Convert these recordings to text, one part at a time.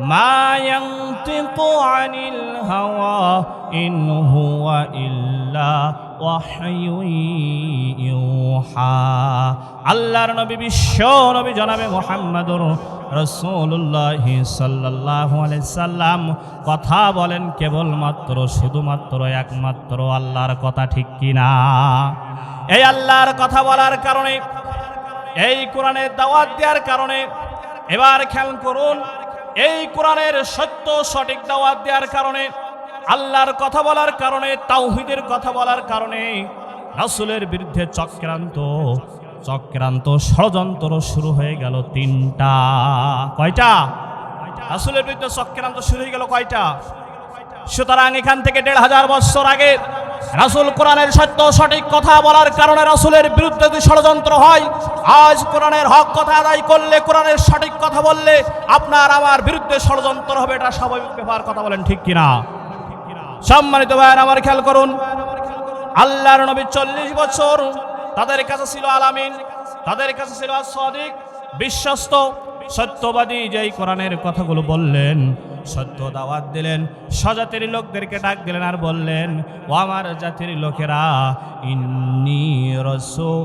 ما ينطق عن الهوى إن هو إلا وحي يوحى আল্লাহর নবী বিশ্ব নবী জনাবে মোহাম্মদুর রসুল্লাহ সাল্লাহ সাল্লাম কথা বলেন কেবলমাত্র শুধুমাত্র একমাত্র আল্লাহর কথা ঠিক কিনা এই আল্লাহর কথা বলার কারণে এই কোরআনের দাওয়াত দেওয়ার কারণে এবার খেয়াল করুন এই কোরআনের সত্য সঠিক দাওয়াত দেওয়ার কারণে, আল্লাহর কথা বলার কারণে, তাওহিদের কথা বলার কারণে, রাসূলের বিরুদ্ধে চক্রান্ত চক্রান্ত ষড়যন্ত্র শুরু হয়ে গেল তিনটা। কয়টা? রাসূলের বিরুদ্ধে চক্রান্ত শুরু হয়ে গেল কয়টা? সুতরাং এখান থেকে দেড় হাজার বছর আগে রাসূল কোরআনের সত্য সঠিক কথা বলার কারণে রাসূলের বিরুদ্ধে যদি ষড়যন্ত্র হয়, আজ কোরআনের হক কথা আদায় করলে, কোরআনের সঠিক কথা বললে আপনার আমার বিরুদ্ধে ষড়যন্ত্র হবে, এটা স্বাভাবিক ব্যাপার, কথা বলেন ঠিক কিনা? সম্মানিত ভাইয়ের, আমার খেয়াল করুন, আল্লাহর নবী চল্লিশ বছর তাদের কাছে ছিল আলামিন, তাদের কাছে ছিল সদিক, বিশ্বস্ত, সত্যবাদী যেই কোরআনের কথাগুলো বললেন সত্য দাওয়াত দিলেন। স্বজাতির লোকদেরকে ডাক দিলেন আর বললেন, ও আমার জাতির লোকেরা, ইন্নি রসুল্লাহি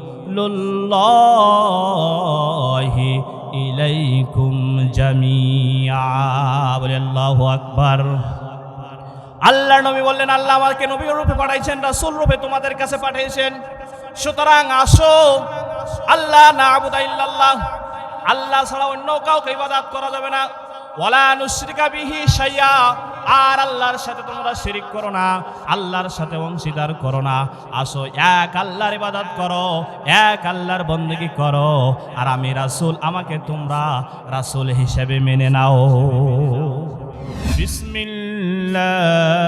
ইলাইকুম জামিয়া বলে আল্লাহু আকবার। আল্লাহ নবী বললেন, আল্লাহ আমাকে নবী রূপে পাঠাইছেন, রাসূল রূপে তোমাদের কাছে পাঠিয়েছেন সুতরাং আসো, আল্লাহ না আবুদা ইল্লাল্লাহ, আল্লাহ ছাড়া অন্য কাউকে ইবাদাত করা যাবে না। ওয়ালা নুশরিকা শাইয়া। আর আল্লাহর সাথে তোমরা শিরিক করো না, আল্লাহর সাথে অংশীদার করো না। আসো, এক আল্লাহর ইবাদত করো, এক আল্লাহর বন্দেগি করো। আর আমি রাসূল, আমাকে তোমরা রাসূল হিসেবে মেনে নাও। বিসমিল্লাহ।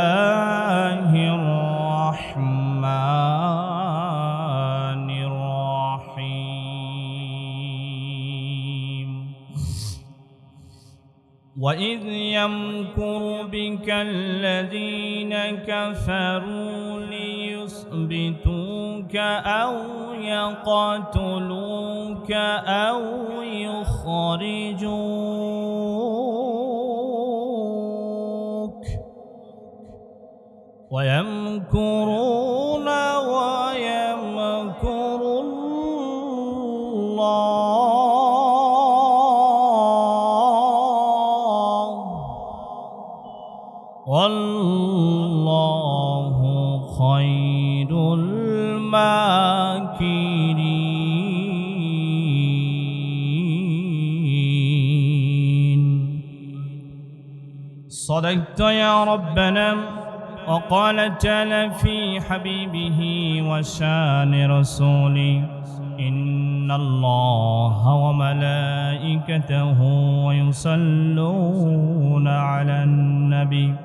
وإذ يمكر بك الذين كفروا ليثبتوك أو يقتلوك أو يخرجوك ويمكرون والله خير الماكرين. صدقت يا ربنا وقال تعالى في حبيبه وشان رسوله إن الله وملائكته يصلون على النبي.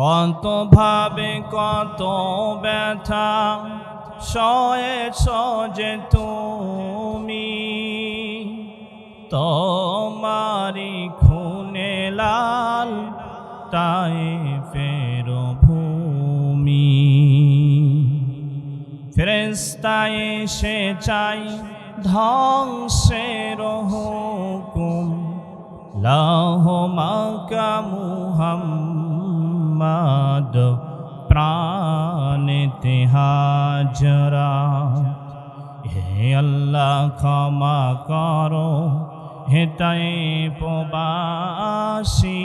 কত ভাবে, কত ব্যথা সয়েছ যে তুমি। তোমারি খুনে লাল, তাই ফের ভূমি। ফেরেস্তায় এসে চাই ধ্বংসের হুকুম। লাহ মাকা মুহাম্মাদ প্রাণেতে হাজরা। হে আল্লাহ, ক্ষমা করো হেতাই প্রবাসী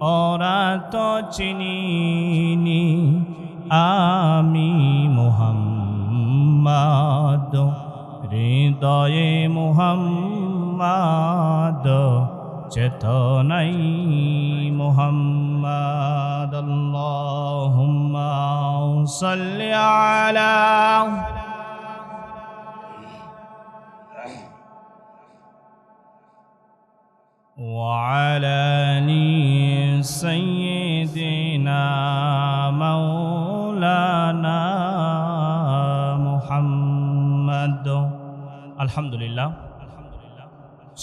ওরা তো চিনিনি আমি মুহাম্মাদ। হৃদয়ে মুহাম্মাদ চেতনাই সাল্লি আলা وعلى آل سيدنا مولانا محمد الحمد لله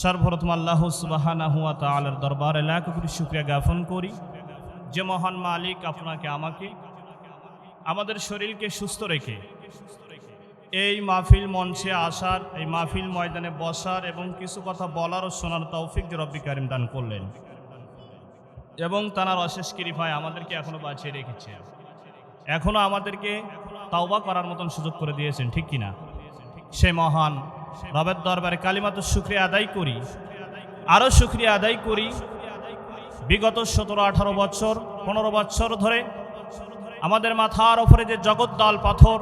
সর্বপ্রথম আল্লাহ সুবাহানা হুয়া তালার দরবারে লাখ কোটি শুক্রিয়া জ্ঞাপন করি যে মহান মালিক আপনাকে আমাকে আমাদের শরীরকে সুস্থ রেখে। এই মাহফিল মঞ্চে আসার, এই মাহফিল ময়দানে বসার এবং কিছু কথা বলার ও শোনার তৌফিক রব্বি কারিম দান করলেন। এবং তানার অশেষ কৃপায় আমাদেরকে এখনও বাঁচিয়ে রেখেছে। এখনও আমাদেরকে তাওবা করার মতন সুযোগ করে দিয়েছেন, ঠিক কিনা? সে মহান রবের দরবারে কালিমাত শুক্রিয়া আদায় করি। আরও শুক্রিয়া আদায় করি। বিগত সতেরো আঠারো বছর, পনেরো বছর ধরে আমাদের মাথার ওপরে যে জগদ্দল পাথর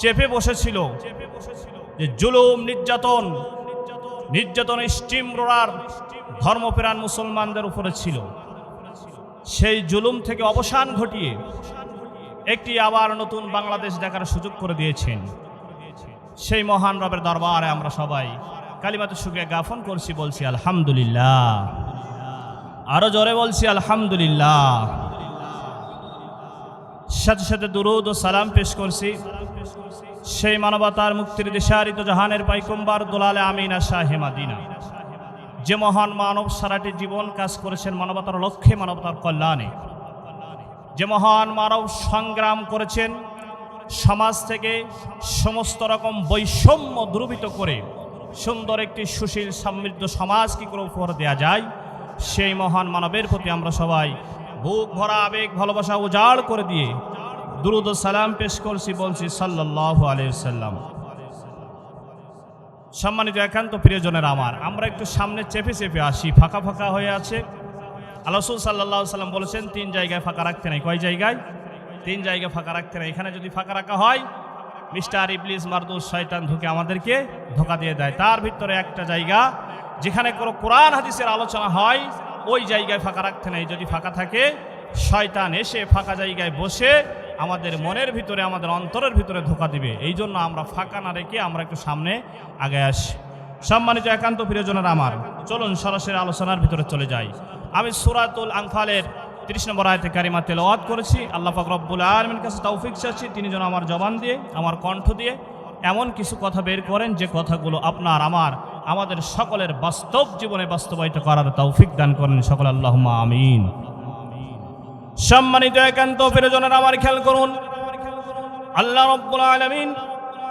চেপে বসেছিল, যে জুলুম, নির্যাতন নির্যাতন স্টিম রোলার ধর্মপ্রাণ মুসলমানদের উপরে ছিল। সেই জুলুম থেকে অবসান ঘটিয়ে একটি আবার নতুন বাংলাদেশ দেখার সুযোগ করে দিয়েছেন। সেই মহান রবের দরবারে আমরা সবাই কালিমাতে সুখে জ্ঞাপন করছি, বলছি আলহামদুলিল্লাহ। আরও জোরে বলছি আলহামদুলিল্লাহ। সাথে সাথে দুরুদ ও সালাম পেশ করছি। সেই মানবতার মুক্তির দিশারিত জাহানের পাইকম্বার দোলালে আমিনা শাহে মাদিনা। যে মহান মানব সারাটি জীবন কাজ করেছেন মানবতার লক্ষ্যে, মানবতার কল্যাণে। যে মহান মানব সংগ্রাম করেছেন, সমাজ থেকে সমস্ত রকম বৈষম্য দ্রুবিত করে সুন্দর একটি সুশীল সমৃদ্ধ সমাজ কি করে উপহার দেওয়া যায়, সেই মহান মানবের প্রতি আমরা সবাই বুক ভরা আবেগ, ভালোবাসা উজাড় করে দিয়ে দুরুদ সালাম পেশ করছি বলছি সাল্লাহ আলাইসাল্লাম সম্মানিত একান্ত প্রিয়জনের আমার, আমরা একটু সামনে চেপে চেপে আসি, ফাঁকা ফাঁকা হয়ে আছে। আল্লাহসুল সাল্লাহ সাল্লাম বলেছেন, তিন জায়গায় ফাঁকা রাখতে নাই। কয় জায়গায়? তিন জায়গায় ফাঁকা রাখতে নাই। এখানে যদি ফাঁকা রাখা হয়, মিস্টার ইবলিস মারদুস শয়তান ঢুকে আমাদেরকে ধোকা দিয়ে দেয়। তার ভিতরে একটা জায়গা, যেখানে কোনো কোরআন, হাদিসের আলোচনা হয় ওই জায়গায় ফাঁকা রাখতে নেই। যদি ফাঁকা থাকে, শয়তান এসে ফাঁকা জায়গায় বসে আমাদের মনের ভিতরে, আমাদের অন্তরের ভিতরে ধোকা দিবে। এই জন্য আমরা ফাঁকা না রেখে আমরা একটু সামনে আগে আসি। সম্মানিত একান্ত প্রিয়জনের আমার, চলুন সরাসরি আলোচনার ভিতরে চলে যাই। আমি সুরাতুল আংফালের তিরিশ নম্বর আয়তে কারিমা তেলাওয়াত করেছি। আল্লাহ পাক রব্বুল আলমীর কাছে তৌফিক চাচ্ছি। তিনি যেন আমার জবান দিয়ে, আমার কণ্ঠ দিয়ে এমন কিছু কথা বের করেন যে কথাগুলো আপনার, আমার আমাদের সকলের বাস্তব জীবনে বাস্তবায়িত করার তৌফিক দান করেন সকল আল্লাহ আমিন সম্মানিত একান্ত প্রিয়জনের আমার খেয়াল করুন আল্লাহ রব্বুল আলমিন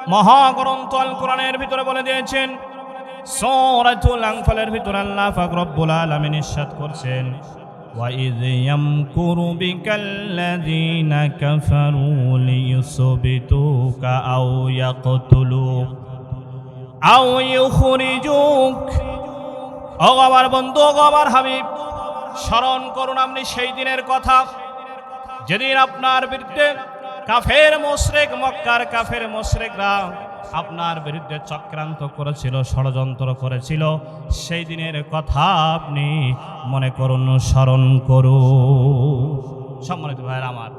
মহাগ্রন্থ আল কোরআনের ভিতরে বলে দিয়েছেন সূরাতুল আনফালের ভিতরে আল্লাহ পাক রব্বুল আলামিন ইরশাদ করছেন وَإِذْ يَمْكُرُ بِكَ الَّذِينَ كَفَرُوا لِيُثْبِتُوكَ أَوْ يَقْتُلُوكَ أَوْ يُخْرِجُوكَ ও আমার বন্ধু, ও হাবিব, স্মরণ করুন আপনি সেই দিনের কথা। যেদিন আপনার বিরুদ্ধে কাফের মোশরেক, মক্কার কাফের মোশরেকরা আপনার বিরুদ্ধে চক্রান্ত করেছিল, ষড়যন্ত্র করেছিল, সেই দিনের কথা আপনি মনে করুন, স্মরণ করুন। সম্মানিত ভাইয়ের আমার,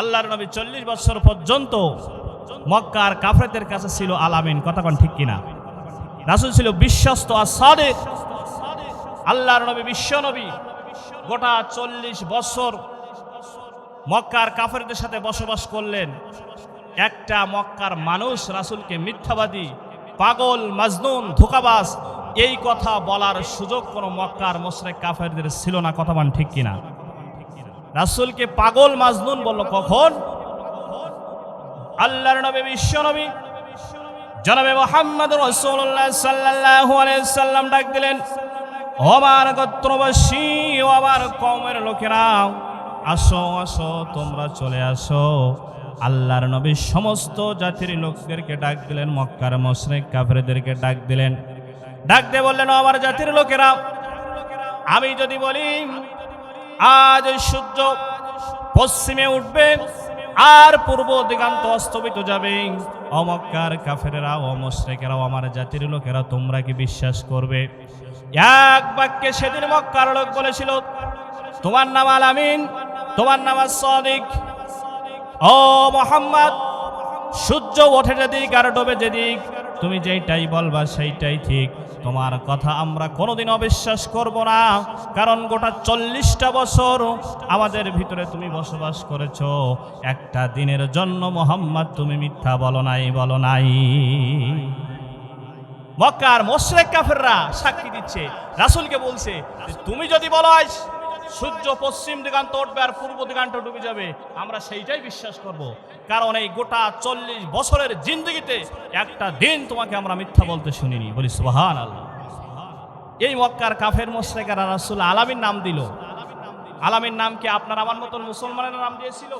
আল্লাহর নবী চল্লিশ বছর পর্যন্ত মক্কার কাফেরদের কাছে ছিল আলামিন কোন ঠিক কিনা? রাসুল ছিল বিশ্বস্ত আর সাদেক। আল্লাহর নবী, বিশ্ব নবী। গোটা চল্লিশ বছর মক্কার কাফেরদের সাথে বসবাস করলেন। একটা মক্কার মানুষ রাসুলকে মিথ্যাবাদী, পাগল, মাজনুন, ধোকাবাজ, এই কথা বলার সুযোগ কোনো মক্কার মোশরেক কাফেরদের ছিল না, কথা মান ঠিক কিনা? রাসুলকে পাগল, মাজনুন বলল, কখন? আল্লাহর নবী, বিশ্ব নবী। জনাবে মোহাম্মদ রসুল্লাহ সাল্লাল্লাহু আলাইহি সাল্লাম ডাক দিলেন আমার গোত্রবাসী, ও আমার কমের লোকেরা, আসো আসো, তোমরা চলে আসো। আল্লাহর নবী সমস্ত জাতির লোকদেরকে ডাক দিলেন, মক্কার মশরেক কাফেরদেরকে ডাক দিলেন। ডাক দিয়ে বললেন আমার জাতির লোকেরা, আমি যদি বলি, আজ সূর্য পশ্চিমে উঠবে আর পূর্ব দিগান্ত অস্তমিত যাবে। অমক্কার কাফেরেরা অমশ্রেকেরাও আমার জাতির লোকেরা তোমরা কি বিশ্বাস করবে? এক বাক্যে সেদিন মক্কার লোক বলেছিল তোমার নাম আল আমিন তোমার নাম সদিক। ও মোহাম্মদ সূর্য ওঠে যেদিক আর ডোবে যেদিক। তুমি যেইটাই বলবা সেইটাই ঠিক। তোমার কথা আমরা কোনোদিন অবিশ্বাস করব না। কারণ গোটা চল্লিশটা বছর আমাদের ভিতরে তুমি বসবাস করেছ। একটা দিনের জন্য মোহাম্মদ তুমি মিথ্যা বলো নাই বলো নাই। মক্কার মোশরেক কাফেররা সাক্ষী দিচ্ছে, রাসুলকে বলছে তুমি যদি বলো সূর্য পশ্চিম দিগান্ত উঠবে আর পূর্ব দিগান্ত ডুবে যাবে। আমরা সেইটাই বিশ্বাস করব। কারণ এই গোটা চল্লিশ বছরের জিন্দগিতে একটা দিন তোমাকে আমরা মিথ্যা বলতে শুনিনি। বলি সুবাহান আল্লাহ এই মক্কার কাফের মোশরেকারা রাসূল আলামীর নাম দিল। আলামিন নাম কি আপনার আমার মতন মুসলমানের নাম দিয়েছিল?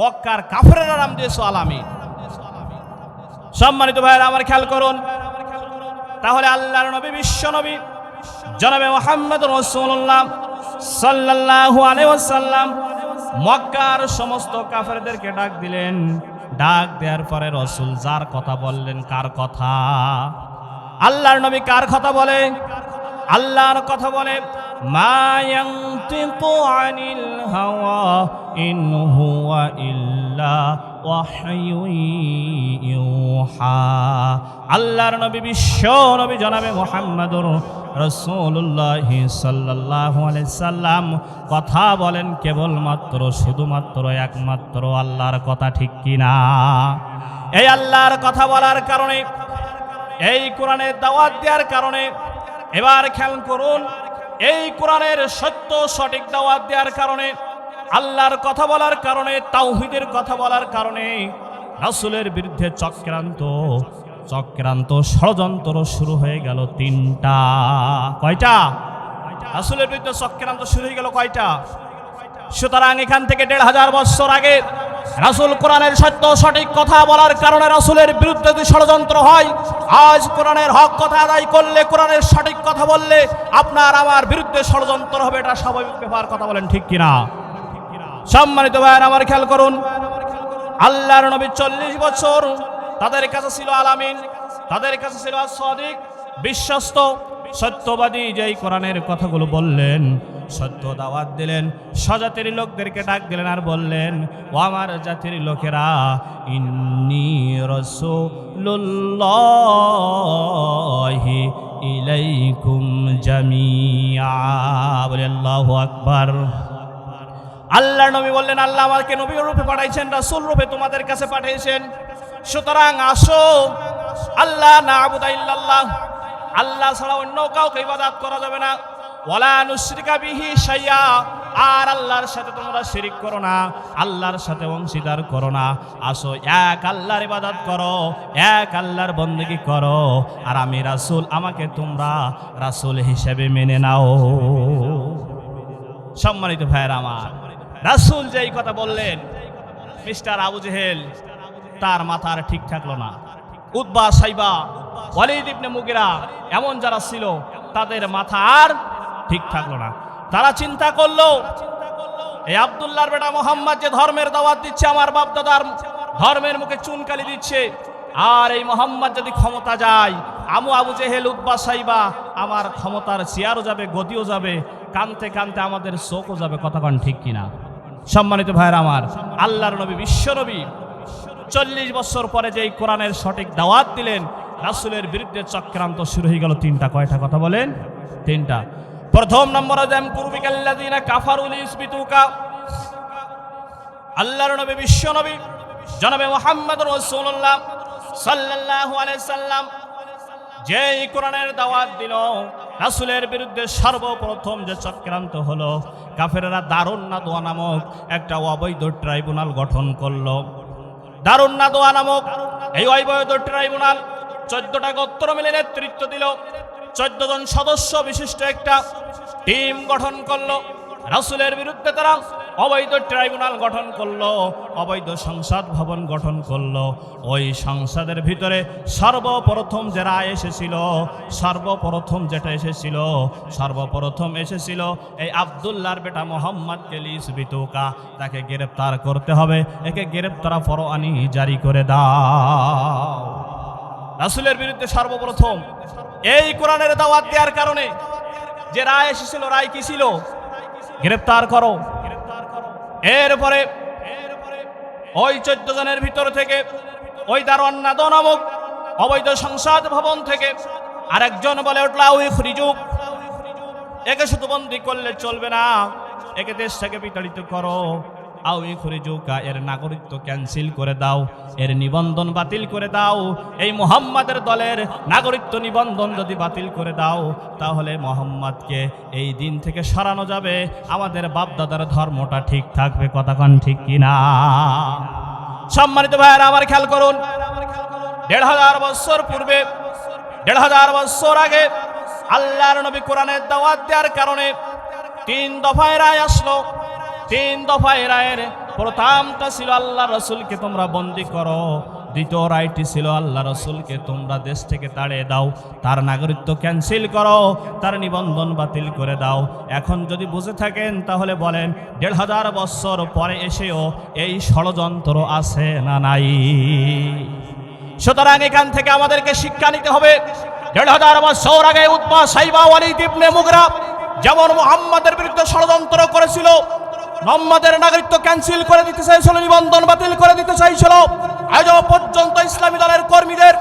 মক্কার কাফেরেরা নাম দিয়েছ আলামিন। সম্মানিত ভাইয়েরা, আমার খেয়াল করুন। তাহলে আল্লাহর নবী বিশ্ব নবী। জনাবে মোহাম্মদ রসুল্লাহ সাল্লাল্লাহু আলাইহি ওয়াসাল্লাম মক্কার সমস্ত কাফেরদেরকে ডাক দিলেন। ডাক দেওয়ার পরে রসুল যার কথা বললেন, কার কথা? আল্লাহর নবী কার কথা বলে? আল্লাহর কথা বলে, মা ইয়ানতিকু আনিল হাওয়া ইন আল্লাহর নবী বিশ্ব নবী জনাবে মুহাম্মাদুর রাসূলুল্লাহ সাল্লাল্লাহু আলাইহি সাল্লাম। কথা বলেন কেবলমাত্র, শুধুমাত্র, একমাত্র আল্লাহর কথা ঠিক কিনা? এই আল্লাহর কথা বলার কারণে, এই কোরআনের দাওয়াত দেওয়ার কারণে, এবার খেয়াল করুন, এই কোরআনের সত্য সঠিক দাওয়াত দেওয়ার কারণে, আল্লাহর কথা বলার কারণে, তাওহিদের কথা বলার কারণে, রাসূলের বিরুদ্ধে চক্রান্ত চক্রান্ত ষড়যন্ত্র শুরু হয়ে গেল তিনটা। কয়টা? রাসূলের বিরুদ্ধে চক্রান্ত শুরু হয়ে গেল কয়টা? সুতরাং এখান থেকে দেড় হাজার বছর আগে রাসূল কোরআনের সত্য সঠিক কথা বলার কারণে রাসূলের বিরুদ্ধে যদি ষড়যন্ত্র হয়, আজ কোরআনের হক কথা আদায় করলে, কোরআনের সঠিক কথা বললে আপনার আমার বিরুদ্ধে ষড়যন্ত্র হবে, এটা স্বাভাবিক ব্যাপার, কথা বলেন ঠিক কিনা? সম্মানিত ভাইয়ের, আমার খেয়াল করুন, আল্লাহর নবী চল্লিশ বছর তাদের কাছে ছিল আলামিন, তাদের কাছে ছিল সদিক বিশ্বস্ত, সত্যবাদী। যেই কোরআনের কথাগুলো বললেন, সত্য দাওয়াত দিলেন, স্বজাতির লোকদেরকে ডাক দিলেন আর বললেন, ও আমার জাতির লোকেরা, ইন্নি রসুল্লাহি ইলাইকুম জামিয়া বলে আল্লাহু আকবার। আল্লাহ নবী বললেন, আল্লাহ আমাকে নবী রূপে পাঠাইছেন, রাসূল রূপে তোমাদের কাছে পাঠিয়েছেন। সুতরাং আসো। আল্লাহ না আবুদা ইল্লাল্লাহ। আল্লাহ ছাড়া অন্য কাউকে ইবাদত করা যাবে না। ওয়ালা নুশরিকা বিহি শাইয়া। আর আল্লাহর সাথে তোমরা শিরিক করো না। আল্লাহর সাথে অংশীদার করো না। আসো, এক আল্লাহর ইবাদত করো, এক আল্লাহর বন্দেগী করো। আর আমি রাসূল, আমাকে তোমরা রাসূল হিসেবে মেনে নাও। সম্মানিত ভাইয়ের আমার, রাসূল যে এই কথা বললেন, মিস্টার আবু জেহেল তার মাথার ঠিক থাকল না। উদ্বা সাইবা, ওয়ালিদ ইবনে মুগিরা এমন যারা ছিল, তাদের মাথা আর ঠিক থাকল না। তারা চিন্তা করল এই আব্দুল্লাহর বেটা মোহাম্মদ যে ধর্মের দাওয়াত দিচ্ছে, আমার বাপ দাদার ধর্মের মুখে চুনকালি দিচ্ছে। আর এই মোহাম্মদ যদি ক্ষমতা যায়, আমু আবু জেহেল উদ্বা সাইবা, আমার ক্ষমতার চেয়ারও যাবে, গদিও যাবে, কানতে কানতে আমাদের চোখও যাবে। কতক্ষণ ঠিক কিনা? সম্মানিত ভাইয়ের আমার, আল্লাহর নবী, বিশ্ব নবী চল্লিশ বছর পরে যে এই কোরআনের সঠিক দাওয়াত দিলেন, রাসূলের বিরুদ্ধে চক্রান্ত শুরু হয়ে গেল তিনটা। কয়টা কথা বলেন? তিনটা। প্রথম নম্বর যেম কুরবিকাল্লাযিনা কাফারুল ইসবিতুকা আল্লাহর নবী, বিশ্ব নবী, জনাবে মুহাম্মদ রাসূলুল্লাহ সাল্লাল্লাহু আলাইহি সাল্লাম এই কোরআনের দাওয়াত দিল, রাসূলের বিরুদ্ধে সর্বপ্রথম যে চক্রান্ত হলো, কাফেরেরা দারুণ নাদোয়া নামক একটা অবৈধ ট্রাইব্যুনাল গঠন করল। দারুণ নাদোয়া নামক এই অবৈধ ট্রাইব্যুনাল চোদ্দটা গোত্র মিলে নেতৃত্ব দিল। চোদ্দ জন সদস্য বিশিষ্ট একটা টিম গঠন করল। রাসুলের বিরুদ্ধে তারা অবৈধ ট্রাইব্যুনাল গঠন করল, অবৈধ সংসদ ভবন গঠন করল। ওই সংসদের ভিতরে সর্বপ্রথম যে রায় এসেছিল, সর্বপ্রথম যেটা এসেছিল, সর্বপ্রথম এসেছিল এই আবদুল্লাহর বেটা মোহাম্মদ কেলিস বিতুকা। তাকে গ্রেপ্তার করতে হবে, একে গ্রেপ্তার পরোয়ানি জারি করে দাও। রাসুলের বিরুদ্ধে সর্বপ্রথম এই কোরআনের দাওয়াত দেওয়ার কারণে যে রায় এসেছিল, রায় কি ছিল? গ্রেপ্তার করো। এরপরে ওই চোদ্দ জনের ভিতর থেকে ওই দারোয়ান্না নামক অবৈধ সংসদ ভবন থেকে আরেকজন বলে উঠলা ওই ফ্রিজুক একে শুধু বন্দি করলে চলবে না, একে দেশ থেকে বিতাড়িত করো। আউই খরিজুকা এর নাগরিকত্ব ক্যান্সেল করে দাও, এর নিবন্ধন বাতিল করে দাও, এই মোহাম্মদের দলের নাগরিকত্ব নিবন্ধন যদি বাতিল করে দাও, তাহলে মোহাম্মদকে এই দিন থেকে সরানো যাবে। আমাদের বাপদাদার ধর্মটা ঠিক থাকবে কথাক্ষণ ঠিক কিনা? সম্মানিত ভাইয়েরা, আমার খেয়াল করুন, দেড় হাজার বছর পূর্বে, দেড় হাজার বছর আগে আল্লাহর নবী কোরআনের দাওয়াত দেওয়ার কারণে তিন দফায় রায় আসলো। তিন দফায় রায়ের প্রথমটা ছিল আল্লাহ রসুলকে তোমরা বন্দি করো। দ্বিতীয় রায়টি ছিল আল্লাহ রসুলকে তোমরা দেশ থেকে তাড়িয়ে দাও। তার নাগরিকত্ব ক্যান্সেল করো, তার নিবন্ধন বাতিল করে দাও। এখন যদি বুঝে থাকেন, তাহলে বলেন, দেড় হাজার বৎসর পরে এসেও এই ষড়যন্ত্র আছে না নাই? সুতরাং এখান থেকে আমাদেরকে শিক্ষা নিতে হবে, দেড় হাজার বছর আগে উৎমা সাইবা ওয়ালিদ ইবনে মুগরা যেমন মোহাম্মদের বিরুদ্ধে ষড়যন্ত্র করেছিল মোহাম্মদের নাগরিকত্ব ক্যান্সেল করে দিতে চাইছিল, নিবন্ধন বাতিল করে দিতে চাইছিল। আজও পর্যন্ত ইসলামী দলের কর্মীদের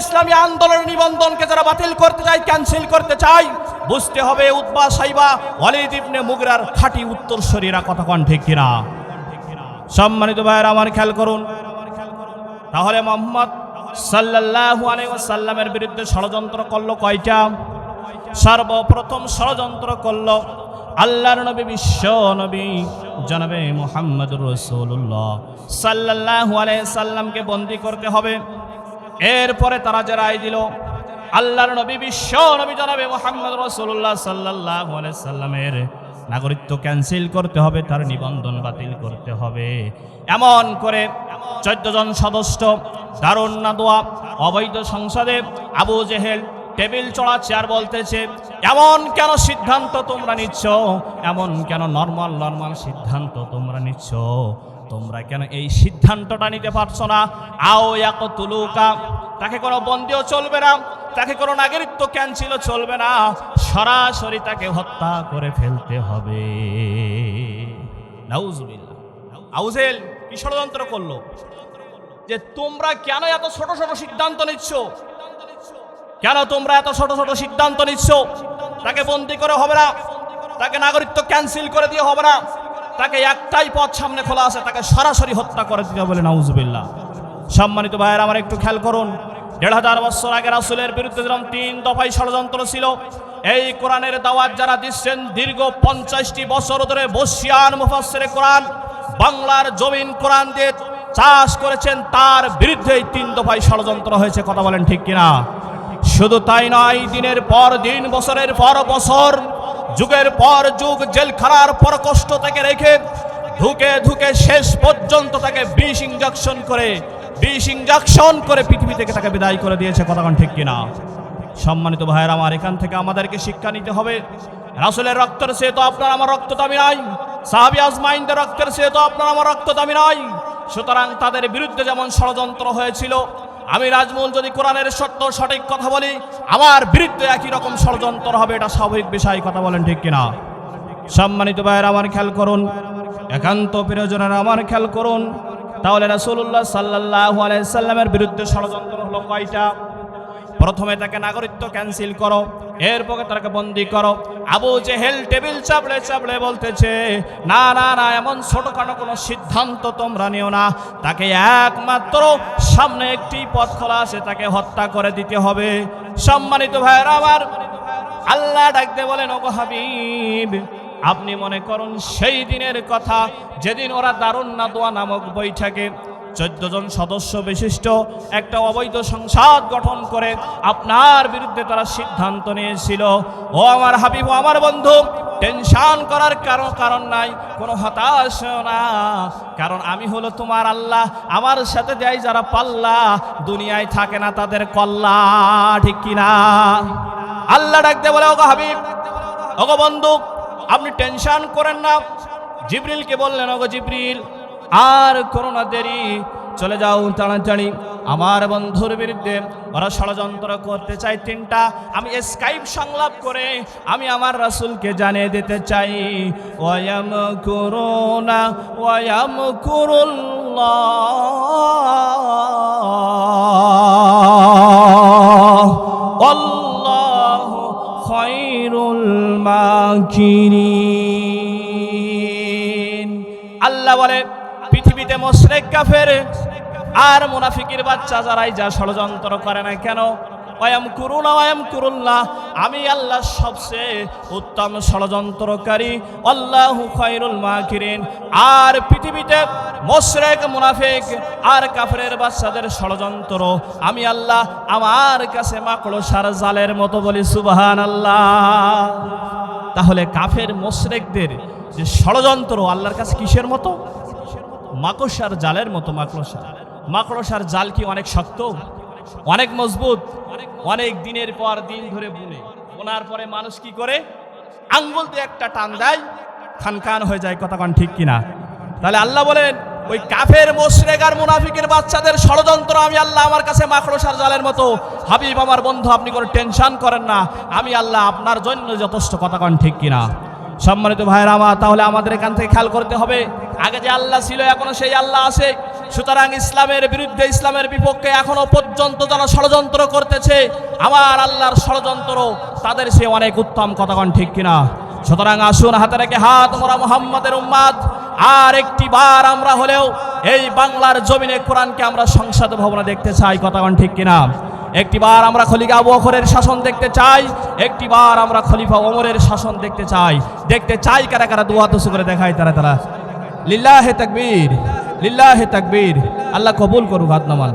ইসলামী আন্দোলনের নিবন্ধনকে যারা বাতিল করতে চায় ক্যান্সেল করতে চায়, বুঝতে হবে উৎবা সাইবা ওয়ালিদ ইবনে মুগরার খাঁটি উত্তরসূরিরা কতক্ষণ ঠিক কিনা। সম্মানিত ভাইয়ের, আমার খেয়াল করুন। তাহলে মোহাম্মদ সাল্লাল্লাহু আলাইহি ওয়াসাল্লামের বিরুদ্ধে ষড়যন্ত্র করল কয়টা? সর্বপ্রথম ষড়যন্ত্র করল আল্লাহর নবী, বিশ্ব নবী, জনাবে মোহাম্মদ রসুল্লাহ আলাইহি সাল্লামকে বন্দি করতে হবে। এরপরে তারা যে রায় দিল, আল্লাহর নবী, বিশ্ব নবী, জনাবে মোহাম্মদ রসুল্লাহ আলাইহি সাল্লামের নাগরিকত্ব ক্যান্সেল করতে হবে, তার নিবন্ধন বাতিল করতে হবে। এমন করে চোদ্দ জন সদস্য, দারুণ নাদোয়া, অবৈধ সংসদে আবু জেহেল টেবিল চড়া, চেয়ার বলতেছে এমন কেন সিদ্ধান্ত তোমরা নিচ্ছ? এমন কেন নর্মাল নর্মাল সিদ্ধান্ত তোমরা নিচ্ছ? তোমরা কেন এই সিদ্ধান্তটা নিতে পারছ না? আও এক তুলুকা তাকে কোনো বন্দিও চলবে না, তাকে কোনো নাগরিকত্ব ক্যান্সেলও চলবে না, সরাসরি তাকে হত্যা করে ফেলতে হবে। আউজেল, কি ষড়যন্ত্র করল? যে তোমরা কেন এত ছোট ছোট সিদ্ধান্ত নিচ্ছ? কেন তোমরা এত ছোট ছোট সিদ্ধান্ত নিচ্ছ? তাকে বন্দি করে হবে না। তাকে নাগরিকত্ব ক্যান্সেল করে দিয়ে হবে না। তাকে একটাই পথ সামনে খোলা আছে, তাকে সরাসরি হত্যা করে দিতে বলে নাউজুবিল্লাহ। সম্মানিত ভাইয়ের, আমার একটু খেয়াল করুন। দেড় হাজার বছর আগে রাসুলের বিরুদ্ধে যেরকম তিন দফায় ষড়যন্ত্র ছিল, এই কোরআনের দাওয়াত যারা দিচ্ছেন, দীর্ঘ পঞ্চাশটি বছর ধরে বসিয়ান মুফাসসিরে কোরআন, বাংলার জমিন কোরআন দিয়ে চাষ করেছেন, তার বিরুদ্ধে এই তিন দফায় ষড়যন্ত্র হয়েছে, কথা বলেন ঠিক কিনা? শুধু তাই নয়, দিনের পর দিন, বছরের পর বছর, যুগের পর যুগ, জেলখানার পর কষ্ট থেকে রেখে ধুকে ধুকে শেষ পর্যন্ত তাকে বিষ ইঞ্জেকশন করে, বিষ ইঞ্জেকশন করে পৃথিবী থেকে তাকে বিদায় করে দিয়েছে কথাক্ষণ ঠিক কিনা? সম্মানিত ভাইয়ের আমার, এখান থেকে আমাদেরকে শিক্ষা নিতে হবে। রাসুলের রক্তের সে তো আপনার আমার রক্ত দামি নাই। সাহাবি আজমাইনদের রক্তের সে তো আপনার আমার রক্ত দামি নাই। সুতরাং তাদের বিরুদ্ধে যেমন ষড়যন্ত্র হয়েছিল আমি রাজমূল যদি কোরআনের সত্য সঠিক কথা বলি, আমার বিরুদ্ধে একই রকম ষড়যন্ত্র হবে, এটা স্বাভাবিক বিষয়, কথা বলেন ঠিক কিনা? সম্মানিত ভাইয়ের, আমার খেয়াল করুন, একান্ত প্রিয়জনের আমার খেয়াল করুন। তাহলে রাসূলুল্লাহ সাল্লাল্লাহু আলাইহি সাল্লামের বিরুদ্ধে ষড়যন্ত্র হলো কয়টা? প্রথমে তাকে নাগরিকত্ব ক্যান্সেল করো, এরপরে তাকে বন্দি করো। আবু জেহেল টেবিল চাপড়ে চাপড়ে বলতেছে, না না না, এমন ছোটখাটো কোনো সিদ্ধান্ত তোমরা নিও না। তাকে একমাত্র সামনে একটি পথ খোলা আছে, তাকে হত্যা করে দিতে হবে। সম্মানিত ভাইয়েরা আমার, আল্লাহ ডাকতে বলেন, ওগো হাবিব, আপনি মনে করুন সেই দিনের কথা, যেদিন ওরা দারুণ না দোয়া নামক বৈঠকে চোদ্দ জন সদস্য বিশিষ্ট একটা অবৈধ সংসদ গঠন করে আপনার বিরুদ্ধে তারা সিদ্ধান্ত নিয়েছিল। ও আমার হাবিব, ও আমার বন্ধু, টেনশন করার কারণ কারণ নাই, কোনো হতাশ না। কারণ আমি হলো তোমার আল্লাহ, আমার সাথে দেয় যারা পাল্লা, দুনিয়ায় থাকে না তাদের কল্লা, ঠিক কিনা? আল্লাহ ডাকতে বলে, ওগো হাবিব, ওগো বন্ধু, আপনি টেনশন করেন না। জিব্রিলকে বললেন, ওগো জিব্রিল আর করোনা দেরি। চলে যাও তাড়াতাড়ি আমার বন্ধুর বিরুদ্ধে ওরা ষড়যন্ত্র করতে চাই তিনটা। আমি স্কাইপ সংলাপ করে আমি আমার রাসূলকে জানিয়ে দিতে চাই। ওয়াম করোনা ওয়াম করুল্লাহ। আল্লাহ বলে মোশরেক কাফের। আর মুনাফিকের বাচ্চা যারাই যা ষড়যন্ত্র করে না কেন? ওয়াম কুরুনা ওয়াম কুরুল্লাহ আমি আল্লাহ সবচেয়ে উত্তম ষড়যন্ত্রকারী। আল্লাহু খায়রুল মাকিরিন। আর পৃথিবীতে মোশরেক, মুনাফিক আর কাফেরের বাচ্চাদের ষড়যন্ত্র, আমি আল্লাহ আমার কাছে মাকড়সার জালের মতো বলি, সুবহানাল্লাহ। তাহলে কাফের মোশরেকদের যে ষড়যন্ত্র আল্লাহর কাছে কিসের মতো? মাকড়সার জালের মতো মাকড়সা। মাকড়সার জাল কি অনেক শক্ত? অনেক মজবুত? অনেক দিনের পর দিন ধরে বুনে। বোনার পরে মানুষ কি করে? আঙ্গুল দিয়ে একটা টান দেয়, খান খান হয়ে যায় কতক্ষণ ঠিক কিনা? তাহলে আল্লাহ বলেন, ওই কাফের, মোশরেক আর মুনাফিকের বাচ্চাদের ষড়যন্ত্র আমি আল্লাহ আমার কাছে মাকড়সার জালের মতো। হাবিব, আমার বন্ধু, আপনি কোনো টেনশন করেন না। আমি আল্লাহ আপনার জন্য যথেষ্ট কতক্ষণ ঠিক কিনা? সম্মানিত ভাইরা আমার, তাহলে আমাদের এখান থেকে খেয়াল করতে হবে। আগে যে আল্লাহ ছিল, এখনও সেই আল্লাহ আছে। সুতরাং ইসলামের বিরুদ্ধে, ইসলামের বিপক্ষে এখনও পর্যন্ত যারা ষড়যন্ত্র করতেছে, আমার আল্লাহর ষড়যন্ত্র, তাদের সে অনেক উত্তম কথাগণ ঠিক কিনা? সুতরাং আসুন, হাতে রেখে হাত মোরা মোহাম্মদের উম্মাদ। আর একটি বার আমরা হলেও এই বাংলার জমিনে কোরআনকে আমরা সংসদ ভবনে দেখতে চাই কথাগণ ঠিক কিনা? একটিবার আমরা খলিফা আবু অখরের শাসন দেখতে চাই একটিবার আমরা খলিফা ওমরের শাসন দেখতে চাই। দেখতে চাই কারা কারা, দুয়া তুসু করে দেখায় তারা তারা। লিল্লাহে তাকবীর লিল্লাহে তাকবীর। আল্লাহ কবুল করুক হাত নামান